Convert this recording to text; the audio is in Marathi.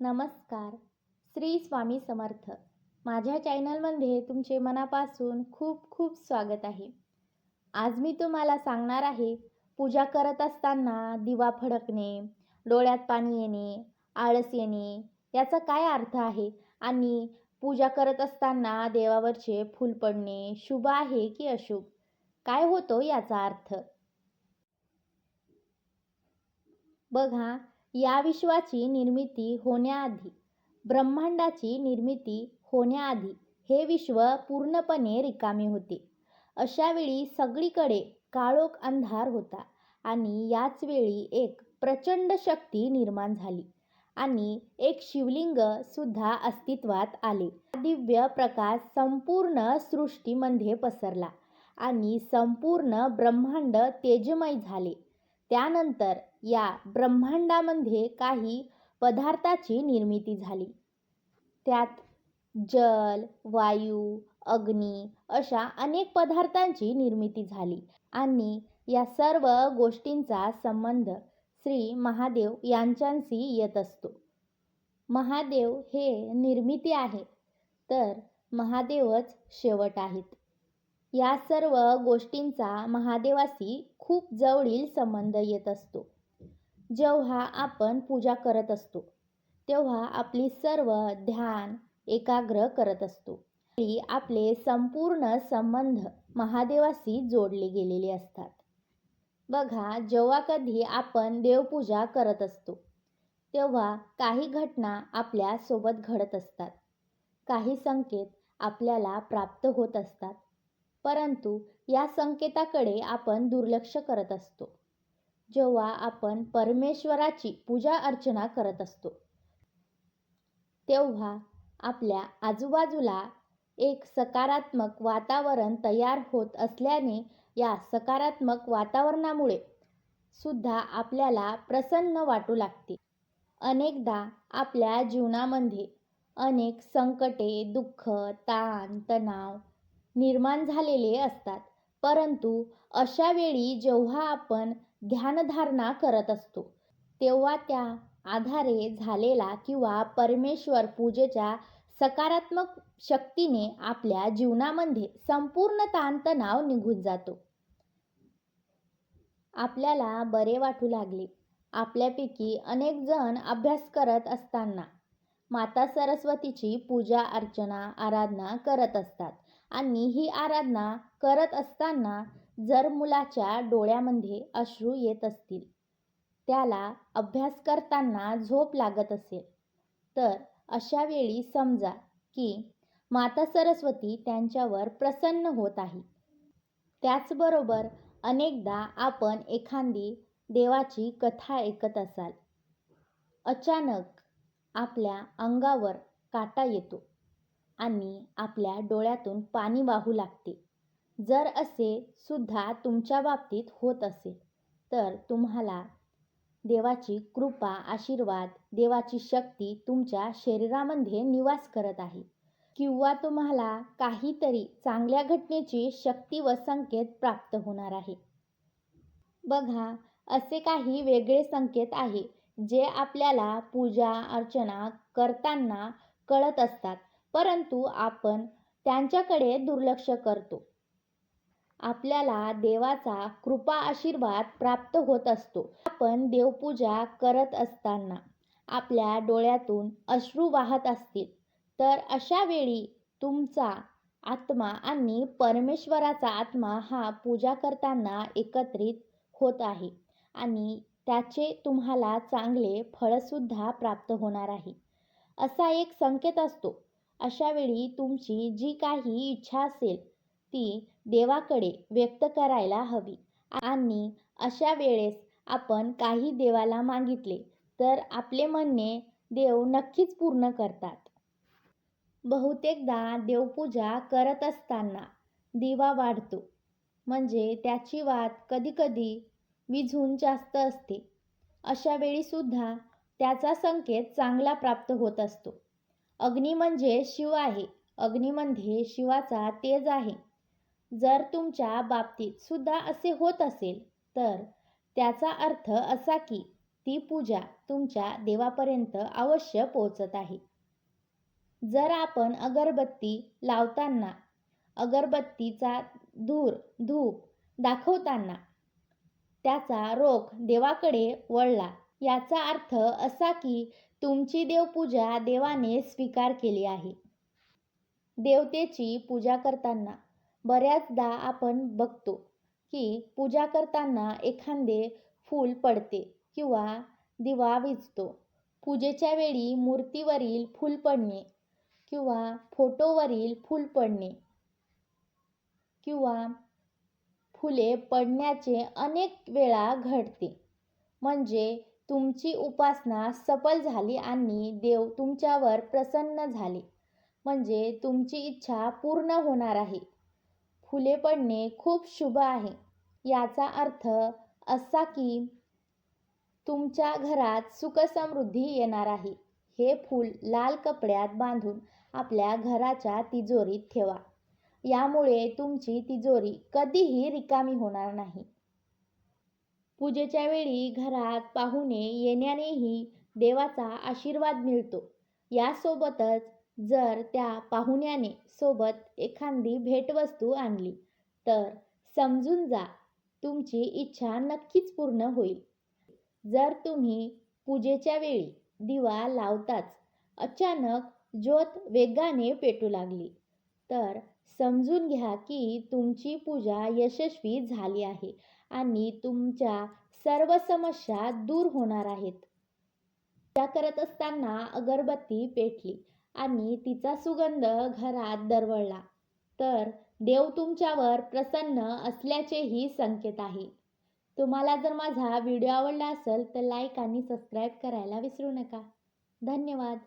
नमस्कार. श्री स्वामी समर्थ. माझ्या चॅनलमध्ये तुमचे मनापासून खूप खूप स्वागत आहे. आज मी तुम्हाला सांगणार आहे पूजा करत असताना दिवा फडकणे डोळ्यात पाणी येणे आळस येणे याचा काय अर्थ आहे आणि पूजा करत असताना देवावरचे फूल पडणे शुभ आहे की अशुभ? काय होतो याचा अर्थ? बघा या विश्वाची निर्मिती होण्याआधी ब्रह्मांडाची निर्मिती होण्याआधी हे विश्व पूर्णपणे रिकामे होते. अशावेळी सगळीकडे काळोख अंधार होता आणि याच वेळी एक प्रचंड शक्ती निर्माण झाली आणि एक शिवलिंग सुद्धा अस्तित्वात आले. दिव्य प्रकाश संपूर्ण सृष्टीमध्ये पसरला आणि संपूर्ण ब्रह्मांड तेजमय झाले. त्यानंतर या ब्रह्मांडामध्ये काही पदार्थाची निर्मिती झाली. त्यात जल वायू अग्नी अशा अनेक पदार्थांची निर्मिती झाली आणि या सर्व गोष्टींचा संबंध श्री महादेव यांच्याशी येत असतो. महादेव हे निर्मिती आहे तर महादेवच शेवट आहेत. या सर्व गोष्टींचा महादेवाशी खूप जवळील संबंध येत असतो. जेव्हा आपण पूजा करत असतो तेव्हा आपली सर्व ध्यान एकाग्र करत असतो. आपले संपूर्ण संबंध महादेवाशी जोडले गेलेले असतात. बघा जेव्हा कधी आपण देवपूजा करत असतो तेव्हा काही घटना आपल्यासोबत घडत असतात. काही संकेत आपल्याला प्राप्त होत असतात. परंतु या संकेताकडे आपण दुर्लक्ष करत असतो. जेव्हा आपण परमेश्वराची पूजा अर्चना करत असतो तेव्हा आपल्या आजूबाजूला एक सकारात्मक वातावरण तयार होत असल्याने या सकारात्मक वातावरणामुळे सुद्धा आपल्याला प्रसन्न वाटू लागते. अनेकदा आपल्या जीवनामध्ये अनेक संकटे दुःख ताण तणाव निर्माण झालेले असतात. परंतु अशा वेळी जेव्हा आपण ध्यानधारणा करत असतो तेव्हा त्या आधारे झालेला किंवा परमेश्वर पूजेच्या सकारात्मक शक्तीने आपल्या जीवनामध्ये संपूर्ण ताणतणाव निघून जातो. आपल्याला बरे वाटू लागले. आपल्यापैकी अनेक जण अभ्यास करत असताना माता सरस्वतीची पूजा अर्चना आराधना करत असतात. आणि ही आराधना करत असताना जर मुलाच्या डोळ्यामध्ये अश्रू येत असतील त्याला अभ्यास करताना झोप लागत असेल तर अशा वेळी समजा की माता सरस्वती त्यांच्यावर प्रसन्न होत आहे. त्याचबरोबर अनेकदा आपण एखादी देवाची कथा ऐकत असाल अचानक आपल्या अंगावर काटा येतो. आणि आपल्या डोळ्यातून पाणी वाहू लागते. जर असे सुद्धा तुमच्या बाबतीत होत असेल तर तुम्हाला देवाची कृपा आशीर्वाद देवाची शक्ती तुमच्या शरीरामध्ये निवास करत आहे. किंवा तुम्हाला काहीतरी चांगल्या घटनेची शक्ती व संकेत प्राप्त होणार आहे. बघा असे काही वेगळे संकेत आहे जे आपल्याला पूजा अर्चना करताना कळत असतात. परंतु आपण त्यांच्याकडे दुर्लक्ष करतो. आपल्याला देवाचा कृपा आशीर्वाद प्राप्त होत असतो. आपण देवपूजा करत असताना आपल्या डोळ्यातून अश्रू वाहत असतील. तर अशा वेळी तुमचा आत्मा आणि परमेश्वराचा आत्मा हा पूजा करताना एकत्रित होत आहे आणि त्याचे तुम्हाला चांगले फळसुद्धा प्राप्त होणार आहे. असा एक संकेत असतो. अशावेळी तुमची जी काही इच्छा असेल ती देवाकडे व्यक्त करायला हवी. आणि अशा वेळेस आपण काही देवाला मागितले तर आपले म्हणणे देव नक्कीच पूर्ण करतात. बहुतेकदा देवपूजा करत असताना दिवा वाढतो म्हणजे त्याची वात कधीकधी विझून जास्त असते. अशा वेळीसुद्धा त्याचा संकेत चांगला प्राप्त होत असतो. अग्नी म्हणजे शिव आहे. अग्नीमध्ये म्हणजे शिवाचा तेज आहे. जर तुमच्या बाबतीत सुद्धा असे होत असेल तर त्याचा अर्थ असा की ती पूजा तुमच्या देवापर्यंत अवश्य पोहोचत आहे. जर आपण अगरबत्ती लावताना अगरबत्तीचा धूर धूप दाखवताना त्याचा रोख देवाकडे वळला याचा अर्थ असा की तुमची देवपूजा देवाने स्वीकार केली आहे. देवतेची पूजा करताना बऱ्याचदा आपण बघतो की पूजा करताना एखादे फूल पडते किंवा दिवा विजतो. पूजेच्या वेळी मूर्तीवरील फूल पडणे किंवा फोटोवरील फूल पडणे किंवा फुले पडण्याचे अनेक वेळा घडते. म्हणजे तुमची उपासना सफल झाली आणि देव तुमच्यावर प्रसन्न झाले. म्हणजे तुमची इच्छा पूर्ण होणार आहे. फुले पडणे खूप शुभ आहे. याचा अर्थ असा की तुमच्या घरात सुखसमृद्धी येणार आहे. हे फूल लाल कपड्यात बांधून आपल्या घराच्या तिजोरीत ठेवा. यामुळे तुमची तिजोरी कधीही रिकामी होणार नाही. पूजेच्या वेळी घरात पाहुणे येण्यानेही देवाचा आशीर्वाद मिळतो. यासोबतच जर त्या पाहुण्याने सोबत एखादी भेटवस्तू आणली तर समजून जा तुमची इच्छा नक्कीच पूर्ण होईल. जर तुम्ही पूजेच्या वेळी दिवा लावताच अचानक ज्योत वेगाने पेटू लागली तर समजून घ्या की तुमची पूजा यशस्वी झाली आहे. आणि तुमच्या सर्व समस्या दूर होणार आहेत. पूजा करत असताना अगरबत्ती पेटली आणि तिचा सुगंध घरात दरवळला. तर देव तुमच्यावर प्रसन्न असल्याचेही संकेत आहे. तुम्हाला जर माझा व्हिडिओ आवडला असेल तर लाईक आणि सबस्क्राईब करायला विसरू नका. धन्यवाद.